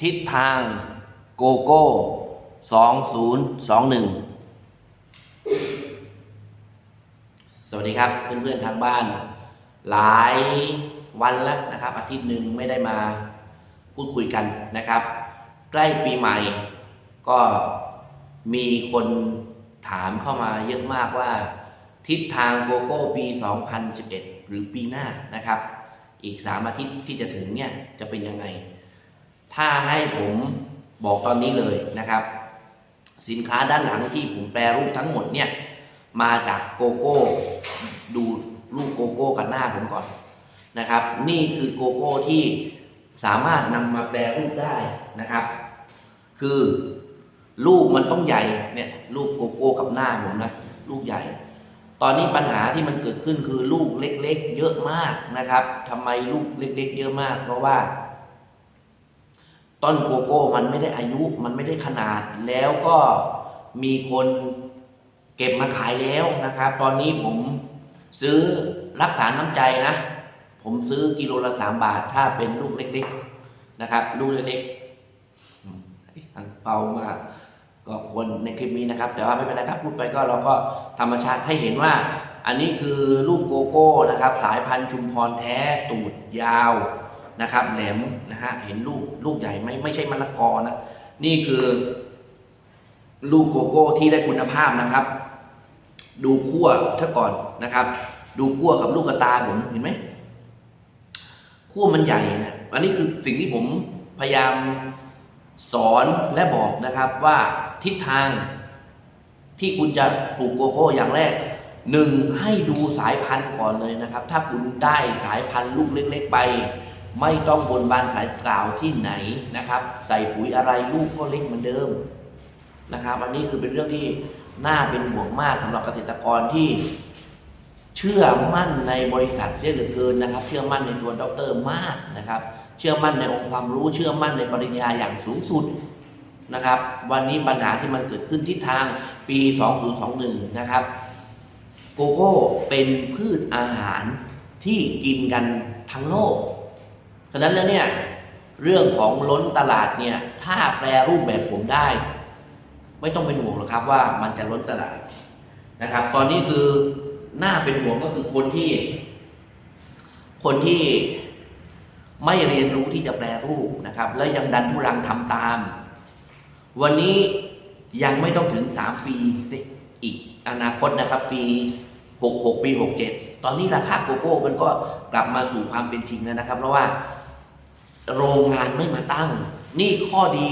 ทิศทางโกโก้สองศูนย์สองหนึ่งสวัสดีครับเพื่อนๆทางบ้าน หลายวันแล้วนะครับ อาทิตย์หนึ่งไม่ได้มาพูดคุยกันนะครับ ใกล้ปีใหม่ก็มีคนถามเข้ามาเยอะมากว่า ทิศทางโกโก้ปี 2011 หรือปีหน้านะครับ อีก 3 อาทิตย์ที่จะถึงเนี่ยจะเป็นยังไง ถ้าให้ผมบอกตอนนี้เลยนะครับ สินค้าด้านหลังที่ผมแปรรูปทั้งหมดเนี่ยมาจากโกโก้ ดูรูปโกโก้กันหน้าผมก่อนนะครับ นี่คือโกโก้ที่สามารถนำมาแปรรูปได้นะครับ คือลูกมันต้องใหญ่เนี่ยลูกโกโก้กับหน้าผมนะลูกใหญ่ ตอนนี้ปัญหาที่มันเกิดขึ้นคือลูกเล็ก ๆ เยอะมากนะครับทำไมลูกเล็ก ๆ เยอะมาก เพราะว่า ต้นโกโก้มันไม่ได้อายุมันไม่ได้ขนาด แล้วก็มีคนเก็บมาขายแล้วนะครับ ตอนนี้ผมซื้อรักษาน้ำใจนะ ผมซื้อกิโลละสามบาท ถ้าเป็นลูกเล็ก ๆนะครับ ลูกเล็กๆอังเปามากก็ควรในคลิปนี้นะครับ แต่ว่าไม่เป็นไรครับพูดไปก็เราก็ธรรมชาติให้เห็นว่า อันนี้คือลูกโกโก้นะครับ สายพันธุ์ชุมพรแท้ตูดยาว นะครับแหลมนะฮะเห็นลูกลูกใหญ่ไหมไม่ใช่มะละกอนะนี่คือลูกโกโก้ที่ได้คุณภาพนะครับ ดูขั้วถ้าก่อนนะครับ ดูขั้วกับลูกกระตาผมเห็นไหมขั้วมันใหญ่นะอันนี้คือสิ่งที่ผมพยายามสอนและบอกนะครับว่าทิศทางที่คุณจะปลูกโกโก้อย่างแรกหนึ่งให้ดูสายพันธุ์ก่อนเลยนะครับ ถ้าคุณได้สายพันธุ์ลูกเล็ก ๆ ไป ไม่ต้องบนบานสายกล่าวที่ไหนนะครับ ใส่ปุ๋ยอะไรลูกก็เล็กเหมือนเดิมนะครับ อันนี้คือเป็นเรื่องที่น่าเป็นห่วงมากสำหรับเกษตรกรที่เชื่อมั่นในบริษัทเสียเหลือเกินนะครับ เชื่อมั่นในตัวด็อกเตอร์มากนะครับ เชื่อมั่นในองค์ความรู้ เชื่อมั่นในปริญญาอย่างสูงสุดนะครับ วันนี้ปัญหาที่มันเกิดขึ้นทิศทางปี 2021 นะครับ โกโก้เป็นพืชอาหารที่กินกันทั้งโลก ฉะนั้นแล้วเนี่ยเรื่องของล้นตลาดเนี่ย ถ้าแปลรูปแบบผมได้ ไม่ต้องเป็นห่วงหรอกครับว่ามันจะล้นตลาดนะครับ ตอนนี้คือหน่าเป็นห่วงก็คือคนที่ คนที่ไม่เรียนรู้ที่จะแปลรูปนะครับ แล้วยังดันทุรังทำตาม วันนี้ยังไม่ต้องถึงสามปีอีกอนาคตนะครับ ปีหกหกปีหกเจ็ดตอนนี้ราคาโกโก้มันก็กลับมาสู่ความเป็นจริงแล้วนะครับ เพราะว่า โรงงานไม่มาตั้ง นี่ข้อดี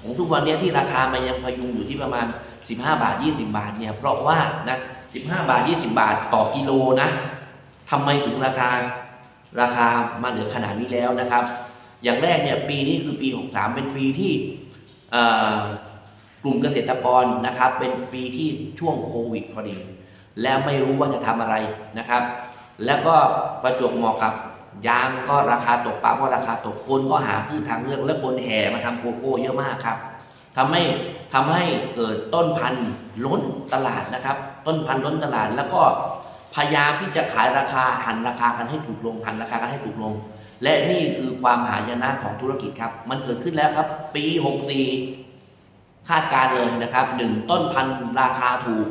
ของทุกวันนี้ที่ราคามันยังพยุงอยู่ที่ประมาณ 15 บาท 20 บาทเนี่ยเพราะว่านะ15 บาท 20 บาทต่อกิโลนะทำไมถึงราคาราคามาเหลือขนาดนี้แล้วนะครับ อย่างแรกเนี่ยปีนี้คือปี 63 เป็นปีที่กลุ่มเกษตรกรนะครับ เป็นปีที่ช่วงโควิดพอดี แล้วไม่รู้ว่าจะทำอะไรนะครับ แล้วก็ประจวบเหมาะกับ ยางก็ราคาตกปลาก็ราคาตกคนก็หาพืชทางเลือกและคนแห่มาทำโกโก้เยอะมากครับทำให้ทำให้เกิดต้นพันธุ์ล้นตลาดนะครับ ต้นพันธุ์ล้นตลาดแล้วก็พยายามที่จะขายราคาหันราคากันให้ถูกลงหันราคากันให้ถูกลง และนี่คือความหายนะของธุรกิจครับ มันเกิดขึ้นแล้วครับ ปี 64 คาดการเลยนะครับหนึ่งต้นพันธุ์ราคาถูก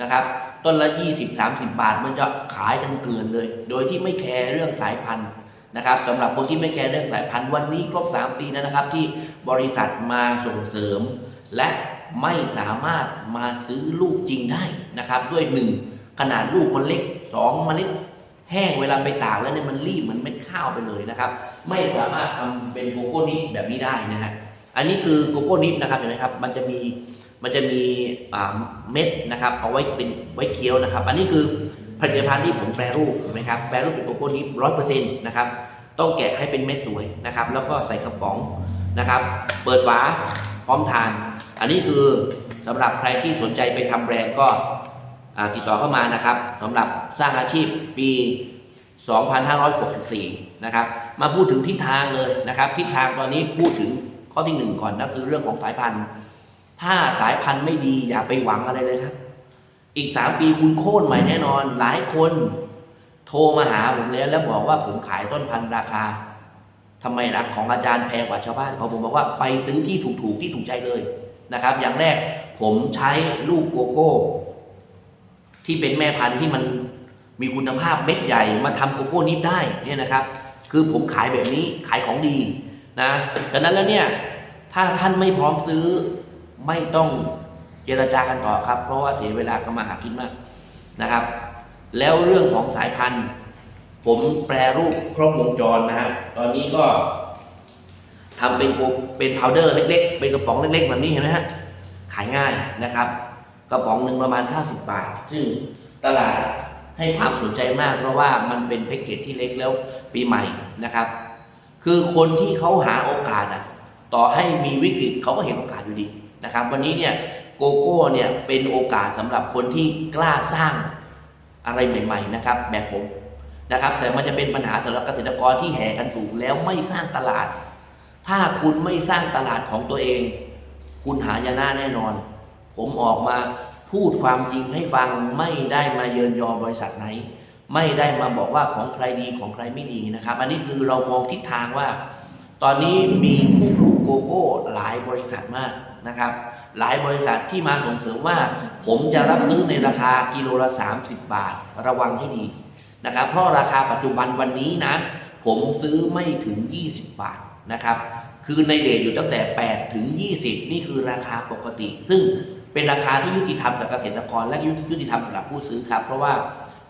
นะครับ ต้นละ 20 30 บาท มันจะขายกันเกลื่อนเลย โดยที่ไม่แคร์เรื่องสายพันธุ์นะครับสำหรับคนที่ไม่แคร์เรื่องสายพันธุ์วันนี้ครบ 3 ปีแล้วนะครับ ที่บริษัทมาส่งเสริม และไม่สามารถมาซื้อลูกจริงได้นะครับ ด้วย 1 ขนาดลูกมันเล็ก2เมล็ดแห้งเวลาไปตากแล้วเนี่ยมันรีบเหมือนเม็ดข้าวไปเลยนะครับ ไม่สามารถทำเป็นโกโก้นิดแบบนี้ได้นะฮะอันนี้คือโกโก้นิดนะครับเห็นไหมครับ มันจะมี มันจะมีเม็ดนะครับ เอาไว้เป็นไว้เคี้ยวนะครับ อันนี้คือผลิตภัณฑ์ที่ผมแปรรูปเห็นไหมครับ แปรรูปเป็นโกโก้นิดร้อยเปอร์เซ็นต์นะครับ ต้องแกะให้เป็นเม็ดสวยนะครับ แล้วก็ใส่กระป๋องนะครับ เปิดฝาพร้อมทาน อันนี้คือสำหรับใครที่สนใจไปทำแบรนด์ก็ติดต่อเข้ามานะครับสำหรับสร้างอาชีพปี 2564 นะครับ มาพูดถึงทิศทางเลยนะครับ ทิศทางตอนนี้พูดถึงข้อที่หนึ่งก่อนนะคือเรื่องของสายพันธุ์ ถ้าสายพันธุ์ไม่ดีอย่าไปหวังอะไรเลยครับ อีกสามปีคุณโค่นใหม่แน่นอน หลายคน โทรมาหาผมแล้ว แล้วบอกว่าผมขายต้นพันธุ์ราคาทำไมราคาของอาจารย์แพงกว่าชาวบ้านเขาผมบอกว่าไปซื้อที่ถูกๆที่ถูกใจเลยนะครับ อย่างแรกผมใช้ลูกโกโก้ ที่เป็นแม่พันธุ์ที่มันมีคุณภาพเม็ดใหญ่มาทำโกโก้นิดได้เนี่ยนะครับ คือผมขายแบบนี้ขายของดีนะดังนั้นแล้วเนี่ยถ้าท่านไม่พร้อมซื้อ ไม่ต้องเจรจากันต่อครับ เพราะว่าเสียเวลาก็มาหากินมากนะครับ แล้วเรื่องของสายพันธุ์ ผมแปรรูปครบวงจรนะฮะตอนนี้ก็ทำเป็นกเป็นพาวเดอร์เล็ก ๆ เป็นกระป๋องเล็กๆแบบนี้เห็นไหมฮะขายง่ายนะครับ กระป๋องหนึ่งประมาณ90บาท ซึ่งตลาดให้ความสนใจมาก เพราะว่ามันเป็นแพ็กเกจที่เล็กแล้วปีใหม่นะครับ คือคนที่เขาหาโอกาสอะ ต่อให้มีวิกฤตเขาก็เห็นโอกาสอยู่ดี นะครับ วันนี้เนี่ยโกโก้เนี่ยเป็นโอกาสสำหรับคนที่กล้าสร้างอะไรใหม่ ๆ นะครับ แบบผมนะครับ แต่มันจะเป็นปัญหาสำหรับเกษตรกรที่แห่กันปลูกแล้วไม่สร้างตลาด ถ้าคุณไม่สร้างตลาดของตัวเอง คุณหายนะแน่นอน ผมออกมาพูดความจริงให้ฟังไม่ได้มาเยินยอบริษัทไหน ไม่ได้มาบอกว่าของใครดีของใครไม่ดีนะครับ อันนี้คือเรามองทิศทางว่า ตอนนี้มีผู้ปลูกโกโก้หลายบริษัทมาก นะครับ หลายบริษัทที่มาส่งเสริมว่า ผมจะรับซื้อในราคากิโลละ 30 บาท ระวังให้ดีนะครับ เพราะราคาปัจจุบันวันนี้นะ ผมซื้อไม่ถึง 20 บาทนะครับ คือในเดทอยู่ตั้งแต่ 8 ถึง 20 นี่คือราคาปกติ ซึ่งเป็นราคาที่ยุติธรรมกับเกษตรกรและยุติธรรมสำหรับผู้ซื้อครับ เพราะว่า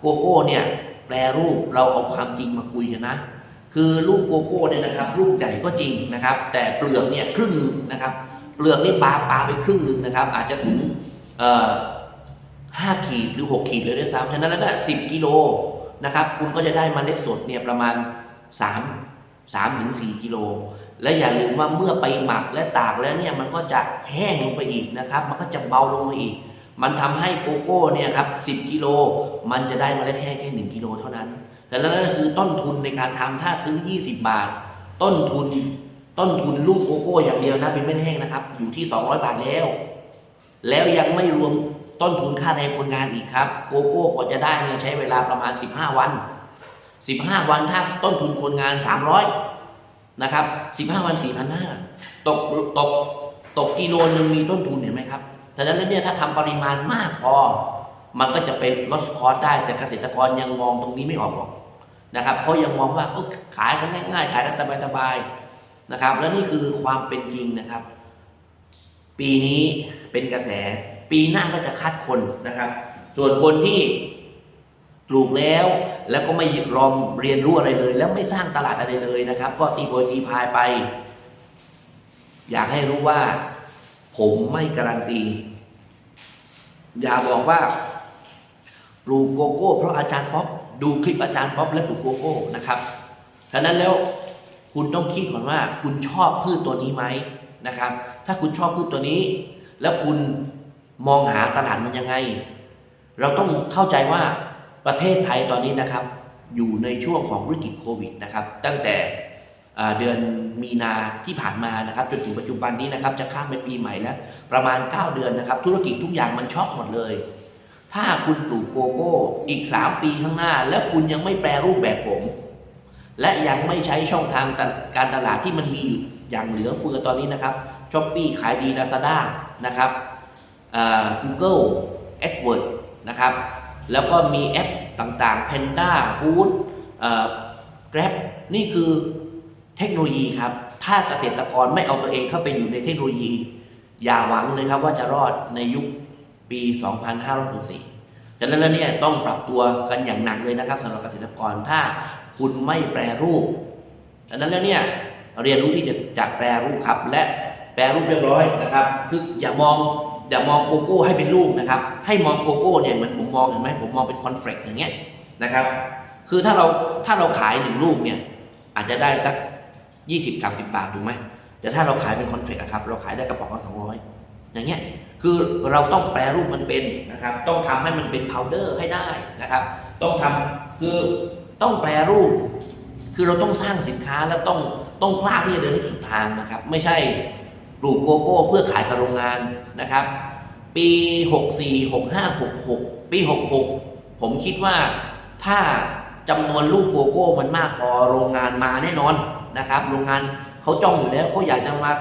โกโก้เนี่ยแปรรูปเราเอาความจริงมาคุยกันนะคือลูกโกโก้เนี่ยนะครับ ลูกใหญ่ก็จริงนะครับ แต่เปลือกเนี่ยครึ่งหนึ่งนะครับ เปลือกนี่ปลาปลาไปครึ่งหนึ่งนะครับ อาจจะถึงห้าขีดหรือหกขีดเลยด้วยซ้ำฉะนั้นแล้วสิบกิโลนะครับ คุณก็จะได้เมล็ดสดเนี่ยประมาณสามสามถึงสี่กิโล และอย่าลืมว่าเมื่อไปหมักและตากแล้วเนี่ยมันก็จะแห้งลงไปอีกนะครับ มันก็จะเบาลงมาอีก มันทำให้โกโก้เนี่ยครับสิบกิโล มันจะได้เมล็ดแห้งแค่หนึ่งกิโลเท่านั้นแต่แล้วนั่นคือต้นทุนในการทำถ้าซื้อ20บาท ต้นทุน ต้นทุนลูกโกโก้อย่างเดียวนะเป็นเม็ดแห้งนะครับ อยู่ที่ 200 บาทแล้ว แล้วยังไม่รวมต้นทุนค่าแรงคนงานอีกครับ โกโก้กว่าจะได้เนี่ยใช้เวลาประมาณ 15 วัน 15 วันถ้าต้นทุนคนงาน 300 นะครับ 15 วัน 4,500ตกตกตกกิโลนึงมีต้นทุนเห็นไหมครับฉะนั้นแล้วเนี่ยถ้าทำปริมาณมากพอ มันก็จะเป็นลดคอสได้แต่เกษตรกรยังมองตรงนี้ไม่ออกหรอกนะครับเขายังมองว่าเอ้าขายกันง่ายๆ ขายกันสบายๆ นะครับ แล้วนี่คือความเป็นจริงนะครับ ปีนี้เป็นกระแส ปีหน้าก็จะคัดคนนะครับ ส่วนคนที่ปลูกแล้วแล้วก็ไม่รอมเรียนรู้อะไรเลย แล้วไม่สร้างตลาดอะไรเลยนะครับ ก็ตีโพยตีพายไป อยากให้รู้ว่า ผมไม่การันตี อย่าบอกว่าปลูกโกโก้ เพราะอาจารย์ป๊อปดูคลิปอาจารย์ป๊อปแล้วปลูกโกโก้นะครับฉะนั้นแล้ว คุณต้องคิดก่อนว่า คุณชอบพืชตัวนี้ไหมนะครับ ถ้าคุณชอบพืชตัวนี้ แล้วคุณมองหาตลาดมันยังไง เราต้องเข้าใจว่าประเทศไทยตอนนี้นะครับ อยู่ในช่วงของวิกฤตโควิดนะครับ ตั้งแต่เดือนมีนาที่ผ่านมานะครับ จนถึงปัจจุบันนี้นะครับ จะข้ามไปปีใหม่แล้ว ประมาณ 9 เดือนนะครับ ธุรกิจทุกอย่างมันช็อกหมดเลย ถ้าคุณปลูกโกโก้อีก 3 ปีข้างหน้า แล้วคุณยังไม่แปรรูปแบบผม และยังไม่ใช้ช่องทางการตลาดที่มันมีอยู่อย่างเหลือเฟือตอนนี้นะครับช้อปปี้ขายดี Lazada นะครับอ่า Google AdWords นะครับ แล้วก็มีแอปต่างๆ Panda Food Grab นี่คือเทคโนโลยีครับ ถ้าเกษตรกรไม่เอาตัวเองเข้าไปอยู่ในเทคโนโลยี อย่าหวังเลยครับว่าจะรอดในยุคปี 2564ดังนั้นแล้วเนี่ยต้องปรับตัวกันอย่างหนักเลยนะครับสำหรับเกษตรกรถ้า คุณไม่แปรรูปดังนั้นแล้วเนี่ยเรียนรู้ที่จะจัดแปรรูปครับ และแปรรูปเรียบร้อยนะครับ คืออย่ามองอย่ามองโกโก้ให้เป็นลูกนะครับ ให้มองโกโก้เนี่ยเหมือนผมมองเห็นไหมผมมองเป็นคอนเฟลกอย่างเงี้ยนะครับ คือถ้าเราถ้าเราขายหนึ่งลูกเนี่ยอาจจะได้สักยี่สิบสามสิบบาทถูกไหมแต่ถ้าเราขายเป็นคอนเฟลกอะครับเราขายได้กระป๋องละสองร้อยอย่างเงี้ยคือเราต้องแปรรูปมันเป็นนะครับ ต้องทำให้มันเป็นพาวเดอร์ให้ได้นะครับ ต้องทำคือ ต้องแปรรูป คือเราต้องสร้างสินค้าแล้วต้องต้องกล้าที่จะเดินให้สุดทางนะครับ ไม่ใช่ปลูกโกโก้เพื่อขายกับโรงงานนะครับ ปี 64 65 66 ปี 66 ผมคิดว่าถ้าจำนวนลูกโกโก้มันมากพอโรงงานมาแน่นอนนะครับ โรงงานเขาจ้องอยู่แล้วเขาอยากจะมา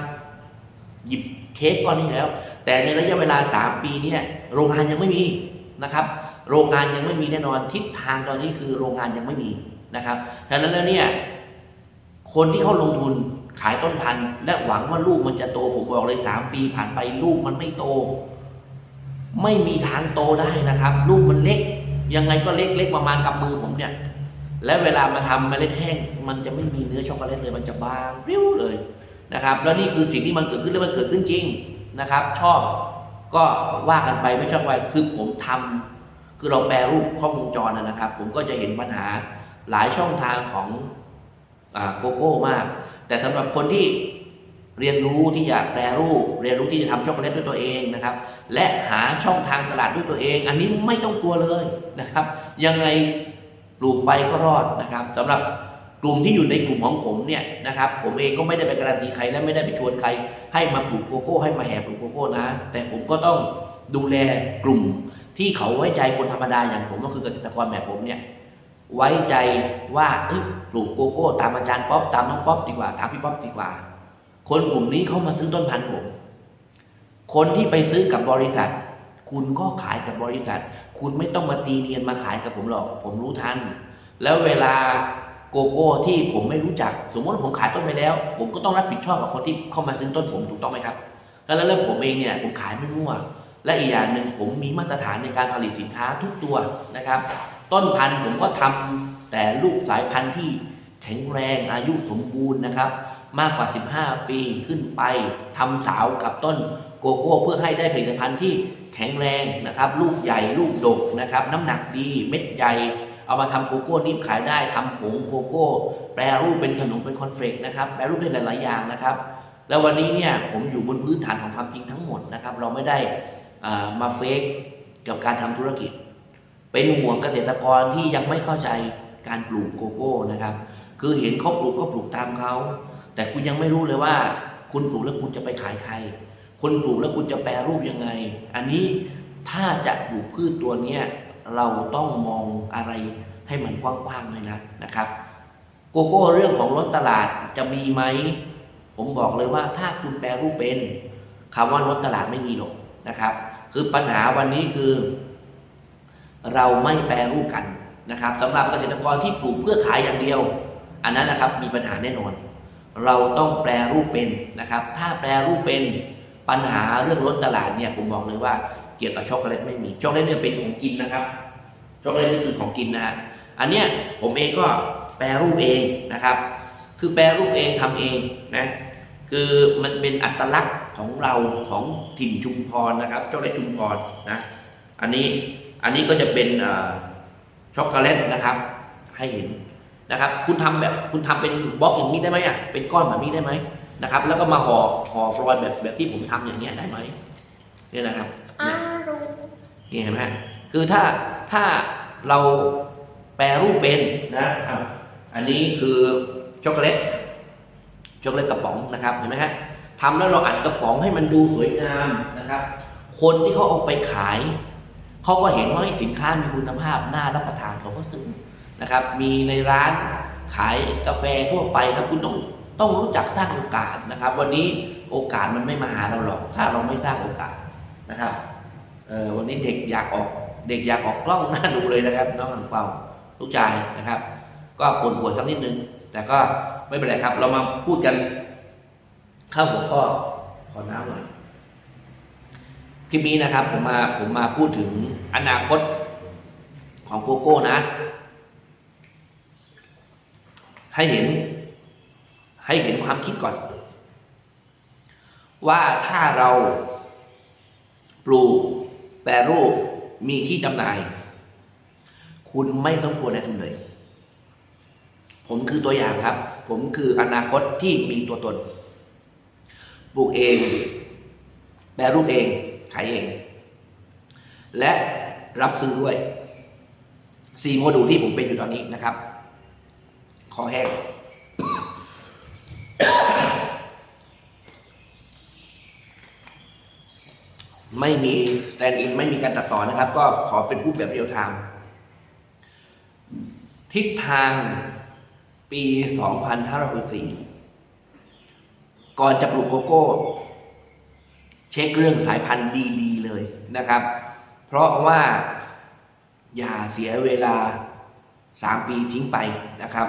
หยิบเค้กก้อนนี้แล้ว แต่ในระยะเวลา 3 ปีนี่ยโรงงานยังไม่มีนะครับ โรงงานยังไม่มีแน่นอนทิศทางตอนนี้คือโรงงานยังไม่มีนะครับดังนั้นแล้วเนี่ยคนที่เขาลงทุนขายต้นพันธุ์ และหวังว่าลูกมันจะโตผมบอกเลยสามปีผ่านไปลูกมันไม่โต ไม่มีทางโตได้นะครับ ลูกมันเล็ก ยังไงก็เล็กเล็กประมาณกำมือผมเนี่ย และเวลามาทำเมล็ดแห้ง มันจะไม่มีเนื้อช็อกโกแลตเลยมันจะบางริ้วเลยนะครับ แล้วนี่คือสิ่งที่มันเกิดขึ้นแล้วมันเกิดขึ้นจริงนะครับ ชอบก็ว่ากันไปไม่ชอบไปคือผมทำ คือเราแปลรูปข้อมูลจรนะนะครับ ผมก็จะเห็นปัญหาหลายช่องทางของโกโก้มาก แต่สำหรับคนที่เรียนรู้ที่จะแปรรูป เรียนรู้ที่จะทำช็อกโกแลตด้วยตัวเองนะครับ และหาช่องทางตลาดด้วยตัวเอง อันนี้ไม่ต้องกลัวเลยนะครับ ยังไงปลูกไปก็รอดนะครับสำหรับกลุ่มที่อยู่ในกลุ่มของผมเนี่ยนะครับ ผมเองก็ไม่ได้ไปการันตีใครและไม่ได้ไปชวนใคร ให้มาปลูกโกโก้ให้มาแห่ปลูกโกโก้นะ แต่ผมก็ต้องดูแลกลุ่ม ที่เขาไว้ใจคนธรรมดาอย่างผมก็คือเกษตรกรแบบผมเนี่ย ไว้ใจว่าปลูกโกโก้ ตามอาจารย์ป๊อปตามน้องป๊อปดีกว่า ตามพี่ป๊อปดีกว่า คนกลุ่มนี้เขามาซื้อต้นพันธุ์ผม คนที่ไปซื้อกับบริษัท คุณก็ขายกับบริษัท คุณไม่ต้องมาตีเนียนมาขายกับผมหรอก ผมรู้ทัน แล้วเวลาโกโก้ที่ผมไม่รู้จัก สมมติว่าผมขายต้นไปแล้ว ผมก็ต้องรับผิดชอบกับคนที่เข้ามาซื้อต้นผมถูกต้องไหมครับ แล้วเรื่องผมเองเนี่ยผมขายไม่มั่ว และอีกอย่างหนึ่งผมมีมาตรฐานในการผลิตสินค้าทุกตัวนะครับ ต้นพันธุ์ผมก็ทำแต่ลูกสายพันธุ์ที่แข็งแรงอายุสมบูรณ์นะครับ มากกว่า 15 ปีขึ้นไปทำสาวกับต้นโกโก้เพื่อให้ได้ผลิตภัณฑ์ที่แข็งแรงนะครับ ลูกใหญ่ลูกดกนะครับ น้ำหนักดีเม็ดใหญ่ เอามาทำโกโก้นิ่มขายได้ทำผงโกโก้ แปรรูปเป็นขนมเป็นคอนเฟกนะครับ แปรรูปได้หลายๆอย่างนะครับ แล้ววันนี้เนี่ยผมอยู่บนพื้นฐานของความจริงทั้งหมดนะครับ เราไม่ได้ มาเฟกกับการทำธุรกิจ เป็นห่วงเกษตรกรที่ยังไม่เข้าใจการปลูกโกโก้นะครับ คือเห็นเขาปลูกก็ปลูกตามเขา แต่คุณยังไม่รู้เลยว่า คุณปลูกแล้วคุณจะไปขายใครคุณปลูกแล้วคุณจะแปรรูปยังไง อันนี้ถ้าจะปลูกพืชตัวเนี้ยเราต้องมองอะไรให้มันกว้างๆเลยนะนะครับ โกโก้เรื่องของรถตลาดจะมีไหมผมบอกเลยว่าถ้าคุณแปรรูปเป็นคำว่ารถตลาดไม่มีหรอกนะครับ คือปัญหาวันนี้คือ เราไม่แปรรูปกันนะครับสำหรับเกษตรกรที่ปลูกเพื่อขายอย่างเดียว อันนั้นนะครับมีปัญหาแน่นอน เราต้องแปรรูปเป็นนะครับ ถ้าแปรรูปเป็นปัญหาเรื่องลดตลาดเนี่ยผมบอกเลยว่าเกี่ยวกับช็อกโกแลตไม่มีช็อกโกแลตเนี่ยเป็นของกินนะครับช็อกโกแลตนี่คือของกินนะฮะอันเนี้ยผมเองก็แปรรูปเองนะครับ คือแปรรูปเองทำเองนะคือมันเป็นอัตลักษณ์ ของเราของถิ่นชุมพรนะครับช็อกโกแลตชุมพรนะอันนี้อันนี้ก็จะเป็นช็อกโกแลตนะครับ ให้เห็นนะครับ คุณทำแบบคุณทำเป็นบล็อกอย่างนี้ได้ไหมอะเป็นก้อนแบบนี้ได้ไหมนะครับ แล้วก็มาห่อห่อฟลอยด์แบบแบบที่ผมทำอย่างเนี้ยได้ไหมเนี่ยนะครับนี่เห็นไหมฮะคือถ้าถ้าเราแปรรูปเป็นนะอะอันนี้คือช็อกโกแลตช็อกโกแลตกระป๋องนะครับเห็นไหมฮะ ทำแล้วเราอัดกระป๋องให้มันดูสวยงามนะครับ คนที่เขาเอาไปขายเขาก็เห็นว่าสินค้ามีคุณภาพน่ารับประทานเขาก็ซื้อนะครับ มีในร้านขายกาแฟทั่วไปครับคุณต้องต้องรู้จักสร้างโอกาสนะครับ วันนี้โอกาสมันไม่มาหาเราหรอก ถ้าเราไม่สร้างโอกาสนะครับวันนี้เด็กอยากออกเด็กอยากออกกล้องหน้าดูเลยนะครับน้องอังเปาลูกชายนะครับ ก็ปวดหัวสักนิดนึง แต่ก็ไม่เป็นไรครับ เรามาพูดกัน เข้าหัวข้อขอน้ำหน่อยคลิปนี้นะครับ ผมมาผมมาพูดถึงอนาคตของโกโก้นะ ให้เห็น ให้เห็นความคิดก่อน ว่าถ้าเราปลูกแปรรูปมีที่จำหน่าย คุณไม่ต้องกลัวอะไรทั้งเลย ผมคือตัวอย่างครับ ผมคืออนาคตที่มีตัวตน ลูกเอง แปรรูปเอง ขายเอง และรับซื้อด้วยสี่โมดูลที่ผมเป็นอยู่ตอนนี้นะครับ คอแห้งไม่มีสแตนด์อินไม่มีการตัดต่อนะครับ ก็ขอเป็นรูปแบบเรียลไทม์ทิศทางปี 2564 ก่อนจะปลูกโกโก้ เช็คเรื่องสายพันธุ์ดีๆเลยนะครับ เพราะว่าอย่าเสียเวลา 3 ปีทิ้งไปนะครับ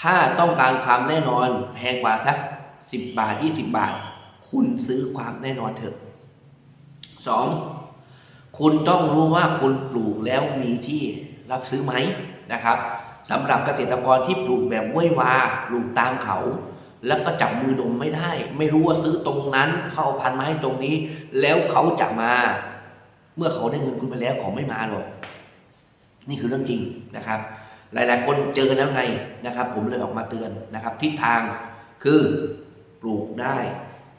ถ้าต้องการความแน่นอนแพงกว่าสัก 10 บาท 20 บาท คุณซื้อความแน่นอนเถอะ 2. คุณต้องรู้ว่าคุณปลูกแล้วมีที่รับซื้อไหมนะครับสำหรับเกษตรกรที่ปลูกแบบว้ยวาปลูกตามเขา แล้วก็จับมือดมไม่ได้ ไม่รู้ว่าซื้อตรงนั้นเขาเอาพันมาให้ตรงนี้ แล้วเขาจะมา เมื่อเขาได้เงินคุณไปแล้วเขาไม่มาหรอกนี่คือเรื่องจริงนะครับ หลาย ๆ คนเจอแล้วไงนะครับ ผมเลยออกมาเตือนนะครับ ทิศทางคือปลูกได้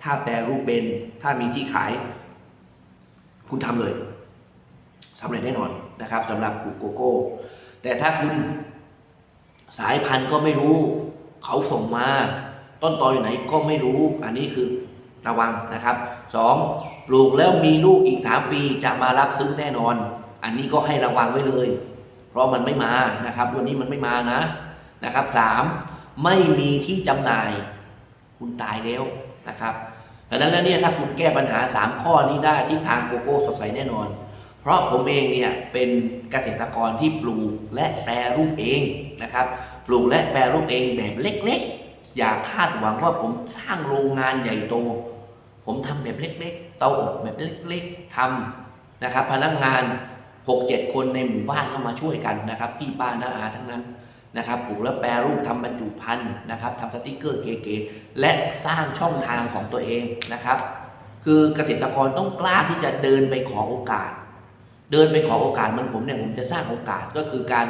ถ้าแปรรูปเป็นถ้ามีที่ขาย คุณทำเลยสำเร็จแน่นอนนะครับสำหรับปลูกโกโก้ แต่ถ้าคุณสายพันธุ์ก็ไม่รู้ เขาส่งมา ต้นตออยู่ไหนก็ไม่รู้ อันนี้คือระวังนะครับสองปลูกแล้วมีลูกอีกสามปีจะมารับซื้อแน่นอน อันนี้ก็ให้ระวังไว้เลย เพราะมันไม่มานะครับ วันนี้มันไม่มานะนะครับสามไม่มีที่จำหน่าย คุณตายแล้วนะครับดังนั้นเนี่ยถ้าคุณแก้ปัญหา3ข้อนี้ได้ที่ทางโกโก้สดใสแน่นอน เพราะผมเองเนี่ยเป็นเกษตรกรที่ปลูกและแปรรูปเองนะครับ ปลูกและแปรรูปเองแบบเล็ก ๆ อย่าคาดหวังว่าผมสร้างโรงงานใหญ่โต ผมทำแบบเล็ก ๆ เตาอบแบบเล็ก ๆทำนะครับ พนักงาน6-7คนในหมู่บ้านเข้ามาช่วยกันนะครับพี่ป้าน้าอาทั้งนั้นนะครับปลูกแล้วแปรรูปทำบรรจุภัณฑ์นะครับทำสติกเกอร์เก๋ๆและสร้างช่องทางของตัวเองนะครับ คือเกษตรกรต้องกล้าที่จะเดินไปขอโอกาส เดินไปขอโอกาสมันผมเนี่ยผมจะสร้างโอกาสก็คือการ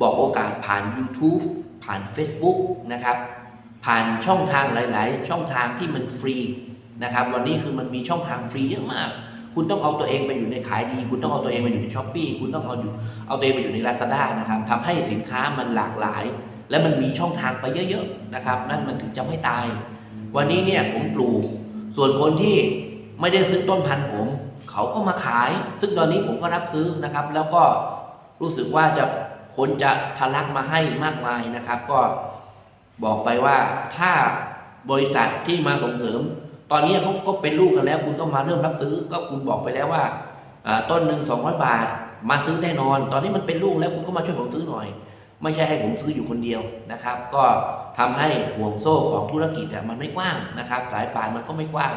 บอกโอกาสผ่าน YouTube ผ่าน Facebook นะครับ ผ่านช่องทางหลาย ๆ ช่องทางที่มันฟรีนะครับ วันนี้คือมันมีช่องทางฟรีเยอะมาก คุณต้องเอาตัวเองไปอยู่ในขายดี คุณต้องเอาตัวเองไปอยู่ในช้อปปีคุณต้องเอาอยู่เอาตัวเองไปอยู่ใน Lazada นะครับทำให้สินค้ามันหลากหลาย และมันมีช่องทางไปเยอะ ๆ นะครับ นั่นมันถึงจะไม่ตาย วันนี้เนี่ยผมปลูก ส่วนคนที่ไม่ได้ซื้อต้นพันธุ์ผม เขาก็มาขาย ซึ่งตอนนี้ผมก็รับซื้อนะครับ แล้วก็รู้สึกว่าจะคนจะทะลักมาให้มากมายนะครับ ก็ บอกไปว่าถ้าบริษัทที่มาส่งเสริม ตอนนี้เขาก็เป็นลูกกันแล้ว คุณต้องมาเริ่มรับซื้อ ก็คุณบอกไปแล้วว่าต้นหนึ่งสองร้อยบาท มาซื้อแน่นอน ตอนนี้มันเป็นลูกแล้วคุณก็มาช่วยผมซื้อหน่อย ไม่ใช่ให้ผมซื้ออยู่คนเดียวนะครับ ก็ทำให้ห่วงโซ่ของธุรกิจมันไม่กว้างนะครับ สายป่านมันก็ไม่กว้าง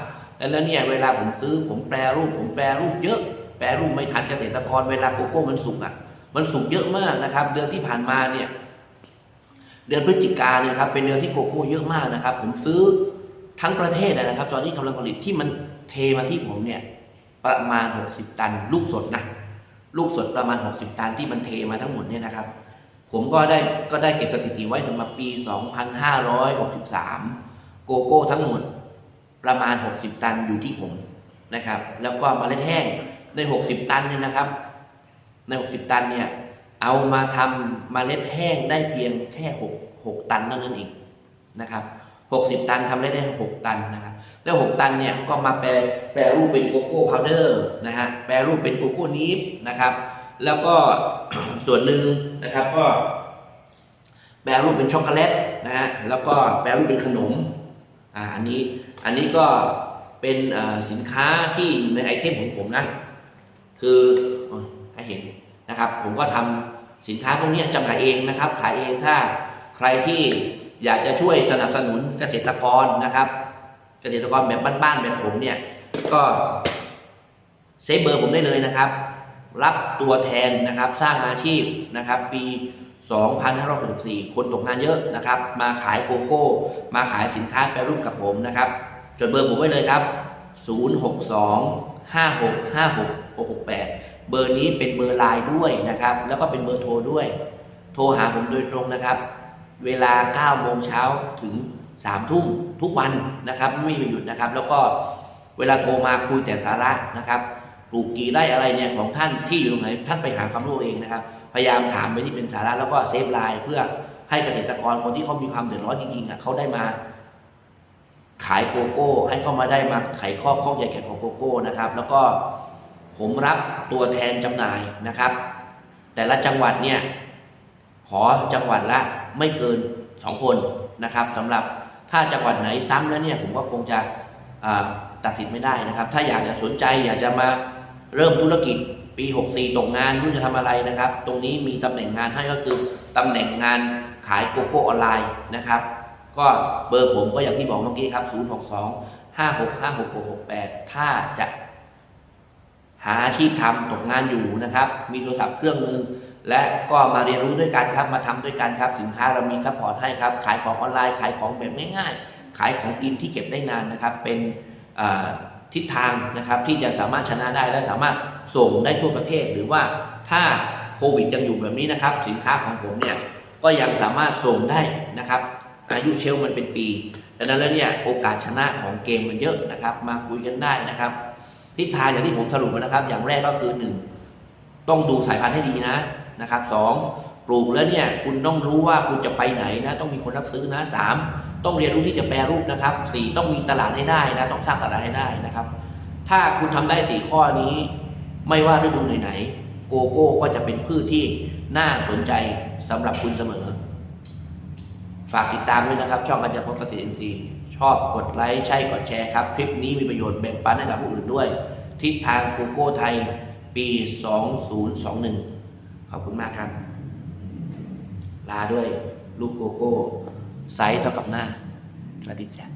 แล้วเนี่ยเวลาผมซื้อผมแปรรูป ผมแปรรูปเยอะ แปรรูปไม่ทันเกษตรกรเวลาโกโก้มันสุกอะ มันสุกเยอะมากนะครับ เดือนที่ผ่านมาเนี่ย เดือนพฤศจิกาเนี่ยครับเป็นเดือนที่โกโก้เยอะมากนะครับ ผมซื้อทั้งประเทศนะครับ ตอนนี้กำลังผลิตที่มันเทมาที่ผมเนี่ยประมาณ 60 ตัน ลูกสดนะลูกสดประมาณ 60 ตันที่มันเทมาทั้งหมดเนี่ยนะครับ ผมก็ได้ก็ได้เก็บสถิติไว้สำหรับปี 2563 โกโก้ทั้งหมดประมาณ 60 ตันอยู่ที่ผมนะครับ แล้วก็มเมล็ดแห้งใน 60 ตันเนี่ยนะครับ ใน 60 ตันเนี่ย เอามาทำเมล็ดแห้งได้เพียงแค่6 6ตันเท่านั้นเองนะครับ60ตันทำได้ได้6ตันนะครับแล้ว6ตันเนี่ยก็มาแปรแปรรูปเป็นโกโก้พาวเดอร์นะฮะแปรรูปเป็นโกโก้นีฟนะครับ แล้วก็ส่วนหนึ่งนะครับก็ แปรรูปเป็นช็อกโกแลตนะฮะแล้วก็แปรรูปเป็นขนมอ่าอันนี้อันนี้ก็เป็นสินค้าที่อยู่ในไอเทมของผมนะ คือโอ้ยให้เห็นนะครับ ผมก็ทำ สินค้าพวกนี้จำหน่ายเองนะครับ ขายเองถ้าใครที่อยากจะช่วยสนับสนุนเกษตรกรนะครับ เกษตรกรแบบบ้านๆแบบผมเนี่ยก็เซฟเบอร์ผมได้เลยนะครับ รับตัวแทนนะครับสร้างอาชีพนะครับ ปี2564คนตกงานเยอะนะครับ มาขายโกโก้ มาขายสินค้าแปรรูปกับผมนะครับ จดเบอร์ผมไว้เลยครับ 062 5656 668 เบอร์นี้เป็นเบอร์ไลน์ด้วยนะครับ แล้วก็เป็นเบอร์โทรด้วย โทรหาผมโดยตรงนะครับ เวลา9โมงเช้าถึง3ทุ่มทุกวันนะครับ ไม่มีหยุดนะครับ แล้วก็เวลาโทรมาคุยแต่สาระนะครับปลูกกี่ไร่อะไรเนี่ยของท่านที่อยู่ตรงไหนท่านไปหาความรู้เองนะครับ พยายามถามไปที่เป็นสาระแล้วก็เซฟไลน์เพื่อให้เกษตรกรคนที่เขามีความเดือดร้อนจริงๆอะเขาได้มาขายโกโก้ ให้เข้ามาได้มาไขข้อข้องใหญ่แก่ของโกโก้นะครับ แล้วก็ ผมรับตัวแทนจำหน่ายนะครับ แต่ละจังหวัดเนี่ยขอจังหวัดละไม่เกิน 2 คนนะครับสำหรับถ้าจังหวัดไหนซ้ำแล้วเนี่ยผมก็คงจะตัดสินไม่ได้นะครับ ถ้าอยากจะสนใจอยากจะมาเริ่มธุรกิจปี 64 ตกงานรู้จะทำอะไรนะครับ ตรงนี้มีตำแหน่งงานให้ก็คือตำแหน่งงานขายโกโก้ออนไลน์นะครับ ก็เบอร์ผมก็อย่างที่บอกเมื่อกี้ครับ 062 5656668 ถ้าจะ หาอาชีพทำตกงานอยู่นะครับ มีโทรศัพท์เครื่องหนึงและก็มาเรียนรู้ด้วยกันครับมาทำด้วยกันครับ สินค้าเรามีซัพพอร์ตให้ครับ ขายของออนไลน์ขายของแบบง่ายๆ ขายของกินที่เก็บได้นานนะครับ เป็นทิศทางนะครับที่จะสามารถชนะได้และสามารถส่งได้ทั่วประเทศ หรือว่าถ้าโควิดยังอยู่แบบนี้นะครับ สินค้าของผมเนี่ยก็ยังสามารถส่งได้นะครับ อายุเชลฟ์มันเป็นปีดังนั้นแล้วเนี่ยโอกาสชนะของเกมมันเยอะนะครับ มาคุยกันได้นะครับ ทิศทางอย่างที่ผมสรุปนะครับ อย่างแรกก็คือหนึ่งต้องดูสายพันธุ์ให้ดีนะนะครับสองปลูกแล้วเนี่ยคุณต้องรู้ว่าคุณจะไปไหนนะต้องมีคนรับซื้อนะสามต้องเรียนรู้ที่จะแปรรูปนะครับสี่ต้องมีตลาดให้ได้นะต้องสร้างตลาดให้ได้นะครับ ถ้าคุณทำได้สี่ข้อนี้ ไม่ว่าฤดูไหนๆโกโก้ก็จะเป็นพืชที่น่าสนใจสำหรับคุณเสมอ ฝากติดตามด้วยนะครับ ช่องอาจารย์พบกติอินทรีย์ ชอบกดไลค์ใช่กดแชร์ครับ คลิปนี้มีประโยชน์แบ่งปันให้กับผู้อื่นด้วย ทิศทางโกโก้ไทยปี 2021 ขอบคุณมากครับ ลาด้วยลูกโกโก้ไซส์เท่ากับหน้าสวัสดีจ้ะ